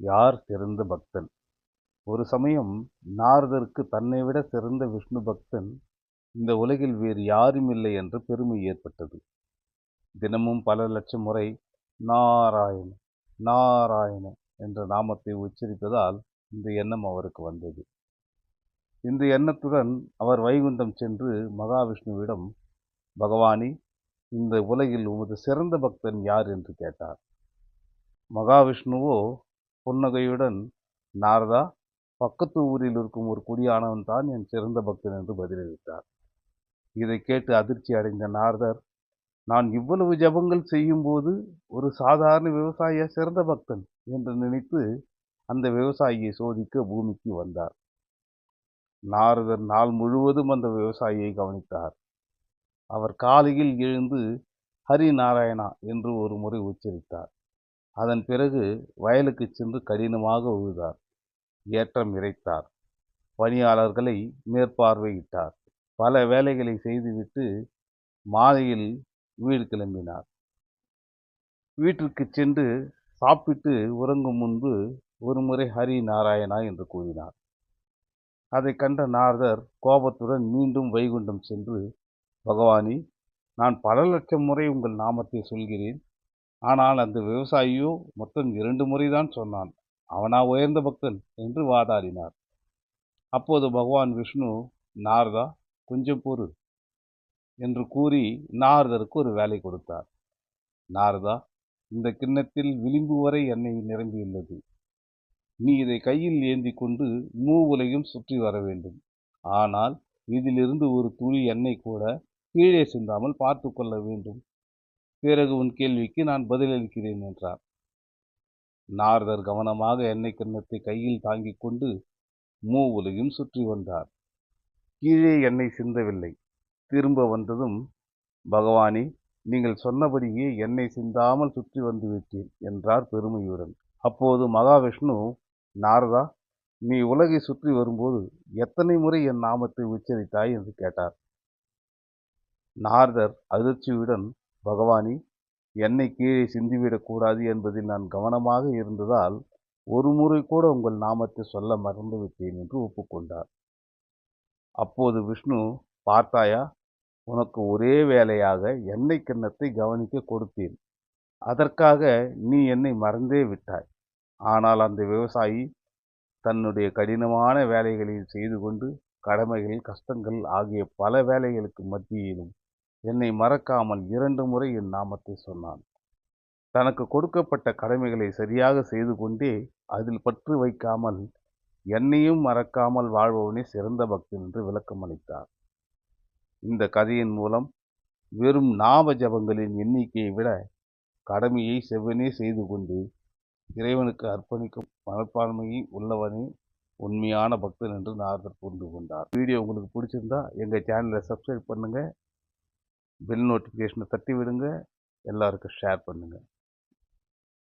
யார் சிறந்த பக்தன்? ஒரு சமயம் நாரதருக்கு தன்னை விட சிறந்த விஷ்ணு பக்தன் இந்த உலகில் வேறு யாரும் இல்லை என்ற பெருமை ஏற்பட்டது. தினமும் பல லட்சம் முறை நாராயண நாராயண என்ற நாமத்தை உச்சரிப்பதால் இந்த எண்ணம் அவருக்கு வந்தது. இந்த எண்ணத்துடன் அவர் வைகுண்டம் சென்று மகாவிஷ்ணுவிடம் பகவானி இந்த உலகில் உமது சிறந்த பக்தன் யார்? என்று கேட்டார். மகாவிஷ்ணுவோ புன்னகையுடன் நாரதா பக்கத்து ஊரில் இருக்கும் ஒரு குடியானவன் தான் என் சிறந்த பக்தன் என்று பதிலளித்தார். இதை கேட்டு அதிர்ச்சி அடைந்த நாரதர் நான் இவ்வளவு ஜபங்கள் செய்யும்போது ஒரு சாதாரண விவசாயியா சிறந்த பக்தன் என்று நினைத்து அந்த விவசாயியை சோதிக்க பூமிக்கு வந்தார். நாரதர் நாள் முழுவதும் அந்த விவசாயியை கவனித்தார். அவர் காலையில் எழுந்து ஹரி நாராயணா என்று ஒரு முறை உச்சரித்தார். அதன் பிறகு வயலுக்கு சென்று கடினமாக உழுதார். ஏற்றம் இறைத்தார். பணியாளர்களை மேற்பார்வையிட்டார். பல வேலைகளை செய்துவிட்டு மாலையில் வீடு கிளம்பினார். வீட்டிற்கு சென்று சாப்பிட்டு உறங்கும் முன்பு ஒரு முறை ஹரி நாராயணா என்று கூறினார். அதை கண்ட நாரதர் கோபத்துடன் மீண்டும் வைகுண்டம் சென்று பகவானி நான் பல லட்சம் முறை உங்கள் நாமத்தை சொல்கிறேன். ஆனால் அந்த விவசாயியோ மொத்தம் இரண்டு முறைதான் சொன்னான். அவனா உயர்ந்த பக்தன் என்று வாதாடினார். அப்போது பகவான் விஷ்ணு நாரதா கொஞ்சம் பொறு என்று கூறி நாரதருக்கு ஒரு வேலை கொடுத்தார். நாரதா இந்த கிண்ணத்தில் விளிம்பு வரை எண்ணெய் நிரம்பியுள்ளது. நீ இதை கையில் ஏந்தி கொண்டு மூ உலகையும் சுற்றி வர வேண்டும். ஆனால் இதிலிருந்து ஒரு துளி எண்ணெய் கூட கீழே சிந்தாமல் பார்த்து கொள்ள வேண்டும். பிறகு உன் கேள்விக்கு நான் பதிலளிக்கிறேன் என்றார். நாரதர் கவனமாக எண்ணெய் கிண்ணத்தை கையில் தாங்கிக் கொண்டு மூ உலகையும் சுற்றி வந்தார். கீழே எண்ணெய் சிந்தவில்லை. திரும்ப வந்ததும் பகவானே நீங்கள் சொன்னபடியே எண்ணெய் சிந்தாமல் சுற்றி வந்து விட்டேன் என்றார் பெருமையுடன். அப்போது மகாவிஷ்ணு நாரதா நீ உலகை சுற்றி வரும்போது எத்தனை முறை என் நாமத்தை உச்சரித்தாய்? என்று கேட்டார். நாரதர் அதிர்ச்சியுடன் பகவானி என்னை கீழே சிந்திவிடக்கூடாது என்பதில் நான் கவனமாக இருந்ததால் ஒரு முறை கூட உங்கள் நாமத்தை சொல்ல மறந்துவிட்டேன் என்று ஒப்புக்கொண்டார். அப்போது விஷ்ணு பார்த்தாயா உனக்கு ஒரே வேலையாக எண்ணெய் கிண்ணத்தை கவனிக்க கொடுத்தேன். அதற்காக நீ என்னை மறந்தே விட்டாய். ஆனால் அந்த விவசாயி தன்னுடைய கடினமான வேலைகளை செய்து கொண்டு கடமைகள் கஷ்டங்கள் ஆகிய பல வேலைகளுக்கு மத்தியிலும் என்னை மறக்காமல் இரண்டு முறை என் நாமத்தை சொன்னான். தனக்கு கொடுக்கப்பட்ட கடமைகளை சரியாக செய்து கொண்டே அதில் பற்று வைக்காமல் என்னையும் மறக்காமல் வாழ்பவனே சிறந்த பக்தன் என்று விளக்கம் அளித்தார். இந்த கதையின் மூலம் வெறும் நாம ஜபங்களின் எண்ணிக்கையை விட கடமையை செவ்வனே செய்து கொண்டு இறைவனுக்கு அர்ப்பணிக்கும் மனப்பான்மையை உள்ளவனே உண்மையான பக்தன் என்று நாரதர் புரிந்து கொண்டார். வீடியோ உங்களுக்கு பிடிச்சிருந்தா எங்கள் சேனலை சப்ஸ்கிரைப் பண்ணுங்கள் பெல் நோட்டிஃபிகேஷனை தட்டி விடுங்க எல்லாருக்கும் ஷேர் பண்ணுங்கள்